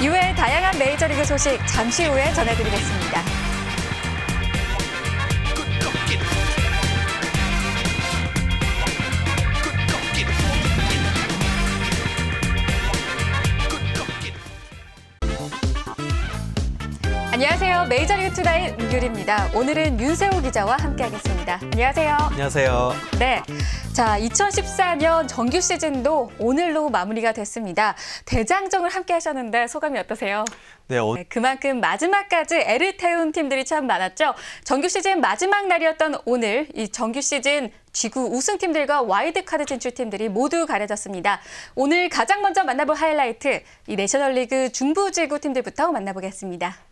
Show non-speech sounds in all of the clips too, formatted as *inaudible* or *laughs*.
이외에 다양한 메이저리그 소식 잠시 후에 전해드리겠습니다. 안녕하세요. 메이저리그 투나잇 문규리입니다. 오늘은 윤세호 기자와 함께하겠습니다. 안녕하세요. 안녕하세요. 네. 자, 2014년 정규 시즌도 오늘로 마무리가 됐습니다. 대장정을 함께 하셨는데 소감이 어떠세요? 네, 어, 네, 그만큼 마지막까지 애를 태운 팀들이 참 많았죠. 정규 시즌 마지막 날이었던 오늘 이 정규 시즌 지구 우승팀들과 와이드카드 진출팀들이 모두 가려졌습니다. 오늘 가장 먼저 만나볼 하이라이트 이 내셔널리그 중부지구 팀들부터 만나보겠습니다.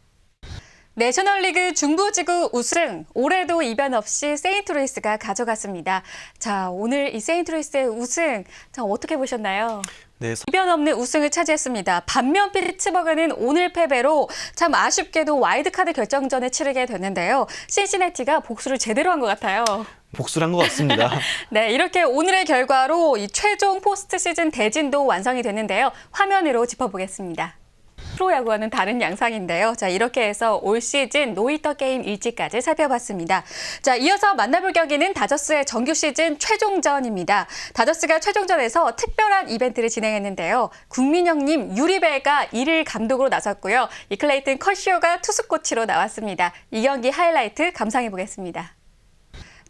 내셔널리그 중부지구 우승 올해도 이변 없이 세인트루이스가 가져갔습니다. 자 오늘 이 세인트루이스의 우승 자 어떻게 보셨나요? 네, 이변 없는 우승을 차지했습니다. 반면 피츠버그는 오늘 패배로 참 아쉽게도 와일드카드 결정전을 치르게 됐는데요. 신시내티가 복수를 제대로 한 것 같아요. 복수를 한것 같습니다. *laughs* 네, 이렇게 오늘의 결과로 이 최종 포스트 시즌 대진도 완성이 됐는데요. 화면으로 짚어보겠습니다. 프로야구와는 다른 양상인데요. 자, 이렇게 해서 올 시즌 노이터 게임 일지까지 살펴봤습니다. 자, 이어서 만나볼 경기는 다저스의 정규 시즌 최종전입니다. 다저스가 최종전에서 특별한 이벤트를 진행했는데요. 국민형님 유리벨가 이를 감독으로 나섰고요. 이 클레이튼 컷쇼가 투수 코치로 나왔습니다. 이 경기 하이라이트 감상해 보겠습니다.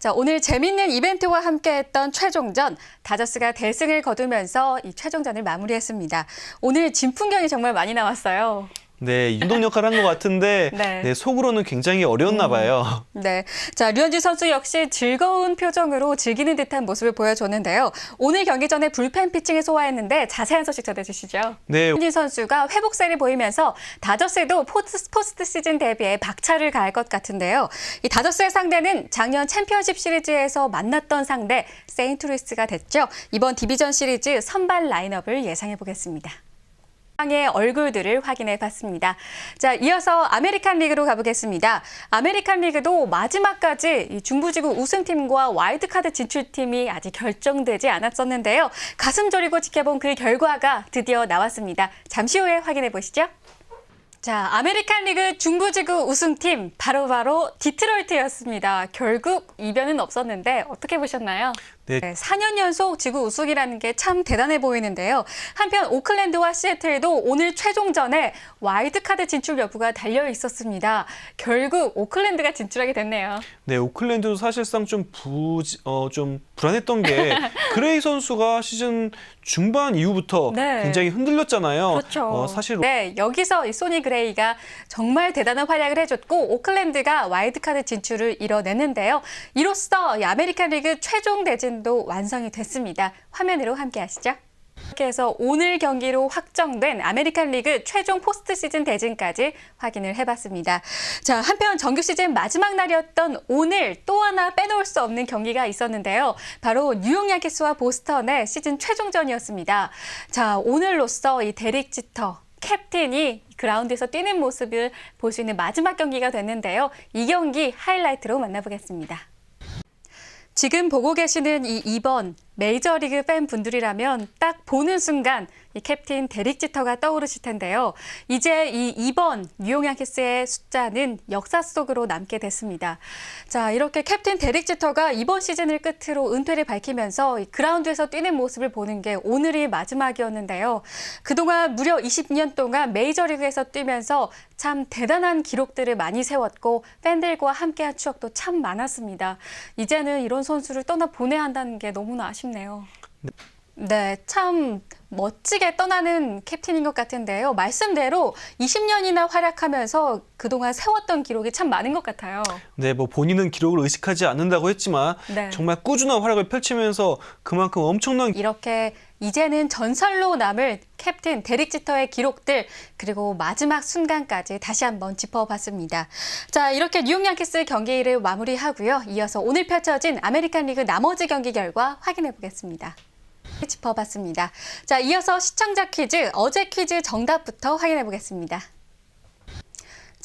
자, 오늘 재밌는 이벤트와 함께했던 최종전 다저스가 대승을 거두면서 이 최종전을 마무리했습니다. 오늘 진풍경이 정말 많이 나왔어요. 네, 운동 역할을 한 것 같은데 네. 네. 속으로는 굉장히 어려웠나 봐요. 네. 자, 류현진 선수 역시 즐거운 표정으로 즐기는 듯한 모습을 보여줬는데요. 오늘 경기 전에 불펜 피칭을 소화했는데 자세한 소식 전해주시죠. 네, 류현진 선수가 회복세를 보이면서 다저스도 포스트, 포스트 시즌 데뷔에 박차를 가할 것 같은데요. 이 다저스의 상대는 작년 챔피언십 시리즈에서 만났던 상대 세인트루이스가 됐죠. 이번 디비전 시리즈 선발 라인업을 예상해 보겠습니다. 상의 얼굴들을 확인해 봤습니다. 자, 이어서 아메리칸 리그로 가보겠습니다. 아메리칸 리그도 마지막까지 이 중부지구 우승팀과 와일드카드 진출팀이 아직 결정되지 않았었는데요. 가슴 졸이고 지켜본 그 결과가 드디어 나왔습니다. 잠시 후에 확인해 보시죠. 자, 아메리칸 리그 중부지구 우승팀 바로바로 디트로이트였습니다. 결국 이변은 없었는데 어떻게 보셨나요? 네. 네, 4년 연속 지구 우승이라는 게 참 대단해 보이는데요. 한편 오클랜드와 시애틀도 오늘 최종전에 와일드카드 진출 여부가 달려 있었습니다. 결국 오클랜드가 진출하게 됐네요. 네, 오클랜드도 사실상 좀 부, 어, 좀 불안했던 게 *laughs* 그레이 선수가 시즌 중반 이후부터 네. 굉장히 흔들렸잖아요. 그렇죠. 어, 사실 네, 여기서 이 소니 그레이가 정말 대단한 활약을 해줬고 오클랜드가 와일드카드 진출을 이뤄냈는데요. 이로써 이 아메리칸 리그 최종 대진 도 완성이 됐습니다. 화면으로 함께 하시죠. 이렇게 해서 오늘 경기로 확정된 아메리칸 리그 최종 포스트 시즌 대진까지 확인을 해봤습니다. 자, 한편 정규 시즌 마지막 날이었던 오늘 또 하나 빼놓을 수 없는 경기가 있었는데요. 바로 뉴욕 양키스와 보스턴의 시즌 최종전이었습니다. 자, 오늘로써 이 데릭 지터 캡틴이 그라운드에서 뛰는 모습을 볼 수 있는 마지막 경기가 됐는데요. 이 경기 하이라이트로 만나보겠습니다. 지금 보고 계시는 이 2번 메이저리그 팬분들이라면 딱 보는 순간 이 캡틴 데릭 지터가 떠오르실 텐데요. 이제 이 2번 뉴욕 양키스의 숫자는 역사 속으로 남게 됐습니다. 자, 이렇게 캡틴 데릭 지터가 이번 시즌을 끝으로 은퇴를 밝히면서 이 그라운드에서 뛰는 모습을 보는 게 오늘이 마지막이었는데요. 그동안 무려 20년 동안 메이저리그에서 뛰면서 참 대단한 기록들을 많이 세웠고 팬들과 함께한 추억도 참 많았습니다. 이제는 이런 선수를 떠나 보내야 한다는 게 너무나 아쉽네요. 네, 참 멋지게 떠나는 캡틴인 것 같은데요. 말씀대로 20년이나 활약하면서 그동안 세웠던 기록이 참 많은 것 같아요. 네, 뭐 본인은 기록을 의식하지 않는다고 했지만 네. 정말 꾸준한 활약을 펼치면서 그만큼 엄청난 이렇게 이제는 전설로 남을 캡틴 데릭 지터의 기록들 그리고 마지막 순간까지 다시 한번 짚어봤습니다. 자 이렇게 뉴욕 양키스 경기를 마무리하고요. 이어서 오늘 펼쳐진 아메리칸 리그 나머지 경기 결과 확인해 보겠습니다. 짚어봤습니다. 자 이어서 시청자 퀴즈 어제 퀴즈 정답부터 확인해 보겠습니다.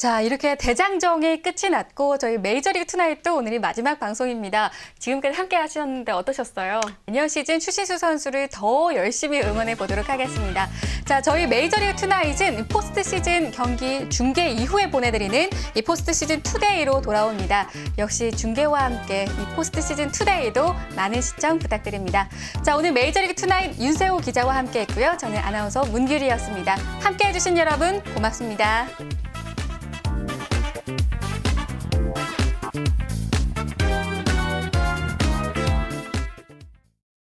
자, 이렇게 대장정이 끝이 났고 저희 메이저리그 투나잇도 오늘이 마지막 방송입니다. 지금까지 함께 하셨는데 어떠셨어요? 내년 시즌 추신수 선수를 더 열심히 응원해 보도록 하겠습니다. 자, 저희 메이저리그 투나잇은 포스트 시즌 경기 중계 이후에 보내드리는 이 포스트 시즌 투데이로 돌아옵니다. 역시 중계와 함께 이 포스트 시즌 투데이도 많은 시청 부탁드립니다. 자, 오늘 메이저리그 투나잇 윤세호 기자와 함께 했고요. 저는 아나운서 문규리였습니다. 함께 해주신 여러분 고맙습니다.